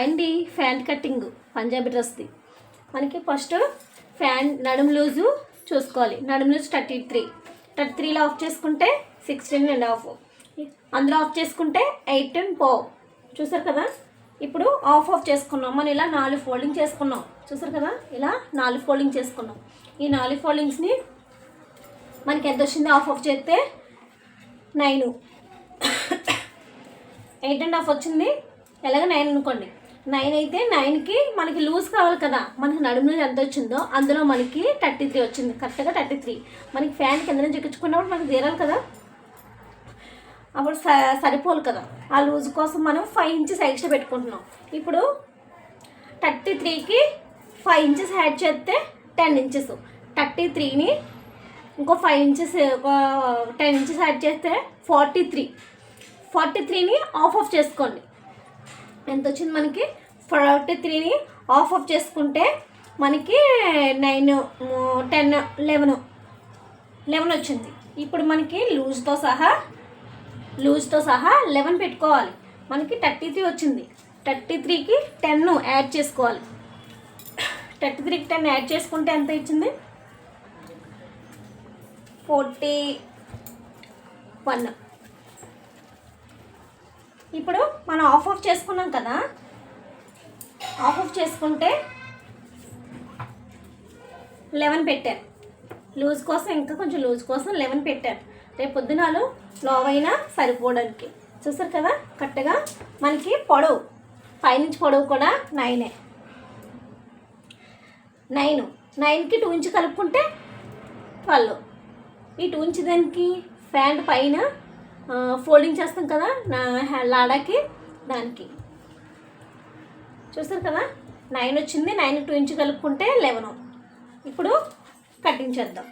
అండి pant cutting Punjabi డ్రెస్ది. మనకి first fan నడుము లూజు చూసుకోవాలి. నడుము లూజ్ థర్టీ త్రీ. థర్టీ త్రీలో ఆఫ్ చేసుకుంటే సిక్స్టీన్ అండ్ హాఫ్. అందులో ఆఫ్ చేసుకుంటే ఎయిట్ అండ్ పో. చూసారు కదా? ఇప్పుడు ఆఫ్ ఆఫ్ చేసుకున్నాం. మనం ఇలా నాలుగు ఫోల్డింగ్ చేసుకున్నాం. చూసారు కదా? ఇలా నాలుగు ఫోల్డింగ్ చేసుకున్నాం. ఈ నాలుగు ఫోల్డింగ్స్ని మనకి ఎంత వచ్చింది? ఆఫ్ ఆఫ్ చేస్తే నైను. ఎయిట్ అండ్ హాఫ్ వచ్చింది. ఎలాగ నైన్ అనుకోండి. నైన్ అయితే నైన్కి మనకి లూజ్ కావాలి కదా. మనకి నడుము నుంచి ఎంత వచ్చిందో అందులో మనకి థర్టీ త్రీ వచ్చింది. కరెక్ట్గా థర్టీ త్రీ. మనకి ఫ్యాన్ కింద నుంచి ఎక్కించుకున్నప్పుడు మనకి తీరాలి కదా. అప్పుడు స సరిపోలు కదా. ఆ లూజ్ కోసం మనం ఫైవ్ ఇంచెస్ ఎక్స్ట్రా పెట్టుకుంటున్నాం. ఇప్పుడు థర్టీ త్రీకి ఫైవ్ ఇంచెస్ యాడ్ చేస్తే టెన్ ఇంచెస్ థర్టీ త్రీని ఇంకో ఫైవ్ ఇంచెస్ ఒక టెన్ ఇంచెస్ యాడ్ చేస్తే ఫార్టీ త్రీ ఫార్టీ త్రీని ఆఫ్ ఆఫ్ చేసుకోండి. ఎంత వచ్చింది మనకి? ఫార్టీ త్రీని ఆఫ్ ఆఫ్ చేసుకుంటే మనకి నైన్ టెన్ లెవెన్. లెవెన్ వచ్చింది. ఇప్పుడు మనకి లూజ్తో సహా లూజ్తో సహా లెవెన్ పెట్టుకోవాలి. మనకి థర్టీ త్రీ వచ్చింది. థర్టీ త్రీకి టెన్ యాడ్ చేసుకోవాలి. థర్టీ త్రీకి టెన్ యాడ్ చేసుకుంటే ఎంత ఇచ్చింది? Forty one. ఇప్పుడు మనం ఆఫ్ ఆఫ్ చేసుకున్నాం కదా. ఆఫ్ ఆఫ్ చేసుకుంటే లెవెన్ పెట్టారు లూజ్ కోసం ఇంకా కొంచెం లూజ్ కోసం లెవెన్ పెట్టారు రేపు పొద్దునాలు లావ్ అయినా సరిపోవడానికి. చూసారు కదా? కరెక్ట్గా మనకి పొడవు. పైనుంచి పొడవు కూడా నైనే. నైన్. నైన్కి టూ ఇంచ్ కలుపుకుంటే ట్వెల్వ్. ఈ టూ ఇంచ్ దానికి? ప్యాంట్ పైన ఫోల్డింగ్ చేస్తాం కదా నా లాడాకి దానికి. చూసారు కదా నైన్ వచ్చింది నైన్ టూ ఇంచ్ కలుపుకుంటే లెవెన్ ఇప్పుడు కటింగ్ చేద్దాం.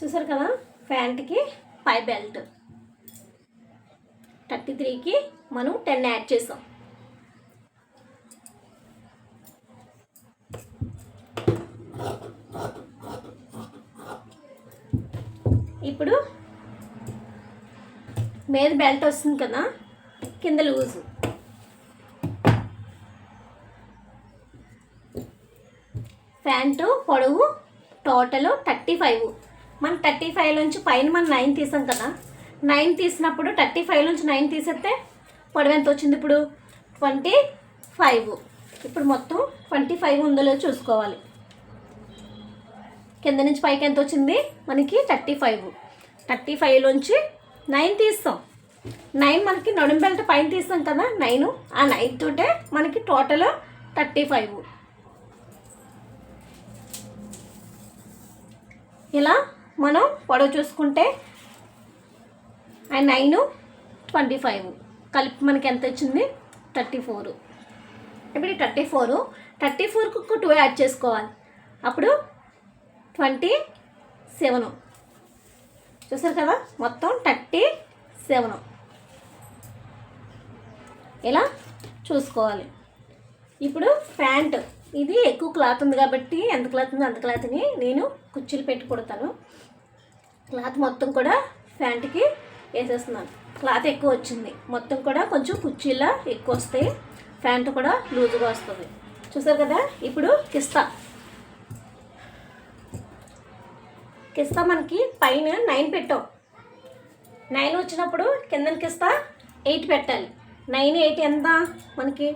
చూసారు కదా ప్యాంట్కి పై బెల్ట్. థర్టీ త్రీకి మనం టెన్ యాడ్ చేసాం. ఇప్పుడు మీద బెల్ట్ వస్తుంది కదా కింద లూజు. ప్యాంటు పొడవు టోటల్ థర్టీ ఫైవ్. మనం థర్టీ ఫైవ్ నుంచి పైన మనం నైన్ తీసాం కదా. నైన్ తీసినప్పుడు థర్టీ ఫైవ్ నుంచి నైన్ తీసేస్తే పొడవు ఎంత వచ్చింది ఇప్పుడు? ట్వంటీ ఫైవ్ ఇప్పుడు మొత్తం ట్వంటీ ఫైవ్ ఉందో లేదో చూసుకోవాలి. కింద నుంచి పైకి ఎంత వచ్చింది? మనకి థర్టీ ఫైవ్ థర్టీ ఫైవ్లోంచి నైన్ తీస్తాం. నైన్ మనకి నడుం బెల్ట్ పైన తీస్తాం కదా నైన్ ఆ నైన్ తోటే మనకి టోటల్ థర్టీ ఫైవ్ ఇలా మనం పొడవు చూసుకుంటే అండ్ నైన్ ట్వంటీ ఫైవ్. కలిపి మనకి ఎంత వచ్చింది? Thirty four. ఇప్పుడు థర్టీ ఫోర్ థర్టీ ఫోర్కి ఒక టూ యాడ్ చేసుకోవాలి. అప్పుడు ట్వంటీ సెవెన్. చూసారు కదా? మొత్తం థర్టీ సెవెన్. ఇలా చూసుకోవాలి. ఇప్పుడు ప్యాంటు. ఇది ఎక్కువ క్లాత్ ఉంది కాబట్టి ఎంత క్లాత్ ఉందో అంత క్లాత్ని నేను కుర్చీలు పెట్టి కుడతాను. క్లాత్ మొత్తం కూడా ప్యాంట్కి వేసేస్తున్నాను. క్లాత్ ఎక్కువ వచ్చింది. మొత్తం కూడా కొంచెం కుర్చీలా ఎక్కువ వస్తాయి. ప్యాంట్ కూడా లూజుగా వస్తుంది. చూసారు కదా? ఇప్పుడు కిస్తా. కిస్తా మనకి పైన నైన్ పెట్టాం. నైన్ వచ్చినప్పుడు కింద కిస్తా ఎయిట్ పెట్టాలి. నైన్ ఎయిట్ ఎంత? మనకి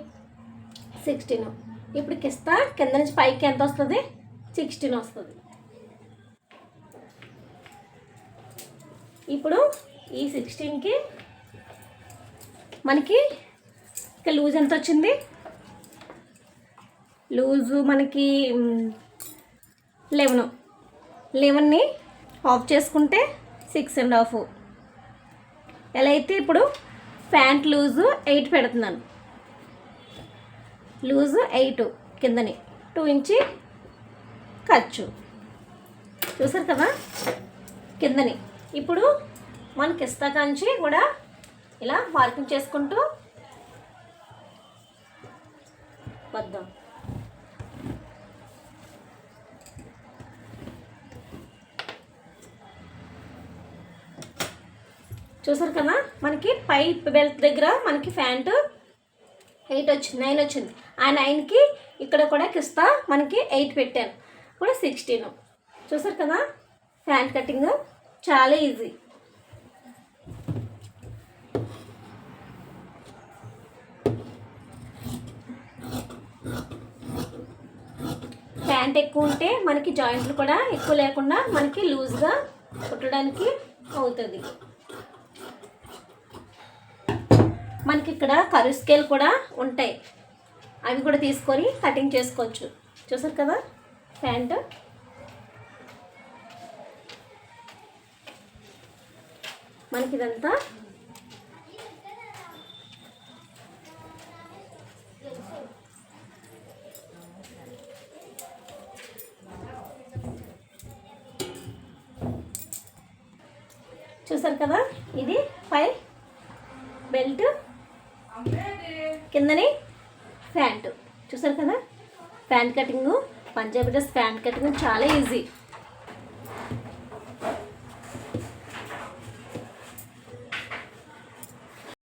సిక్స్టీన్. ఇప్పుడు కిస్తా కింద నుంచి పైకి ఎంత వస్తుంది? సిక్స్టీన్ వస్తుంది. ఇప్పుడు ఈ సిక్స్టీన్కి మనకి లూజ్ ఎంత వచ్చింది? లూజు మనకి లెవెన్. లెవెన్ని ఆఫ్ చేసుకుంటే సిక్స్ అండ్ హాఫ్. ఎలా అయితే ఇప్పుడు ప్యాంట్ లూజు ఎయిట్ పెడుతున్నాను. లూజు ఎయిట్ కిందని. టూ ఇంచి ఖర్చు. చూసారు కదా? కిందని. ఇప్పుడు మనకి ఇస్తా కాంచి కూడా ఇలా మార్కింగ్ చేసుకుంటూ వద్దాం. చూసారు కదా? మనకి పై బెల్ట్ దగ్గర మనకి ప్యాంటు ఎయిట్ వచ్చింది నైన్ వచ్చింది. ఆ నైన్కి ఇక్కడ కూడా కిస్తా మనకి ఎయిట్ పెట్టాను. కూడా సిక్స్టీన్. చూసారు కదా? ప్యాంట్ కటింగ్ చాలా ఈజీ. ప్యాంట్ ఎక్కువ ఉంటే మనకి జాయింట్లు కూడా ఎక్కువ లేకుండా మనకి లూజ్గా కుట్టడానికి అవుతుంది. మనకి ఇక్కడ కరు స్కేల్ కూడా ఉంటాయి. అవి కూడా తీసుకొని కటింగ్ చేసుకోవచ్చు. చూసారు కదా? ప్యాంటు. మనకి ఇదంతా చూసారు కదా? ఇది పై బెల్ట్. కిందని ప్యాంటు చూసారు కదా? Pant cutting Punjabi dress pant cutting చాలా ఈజీ.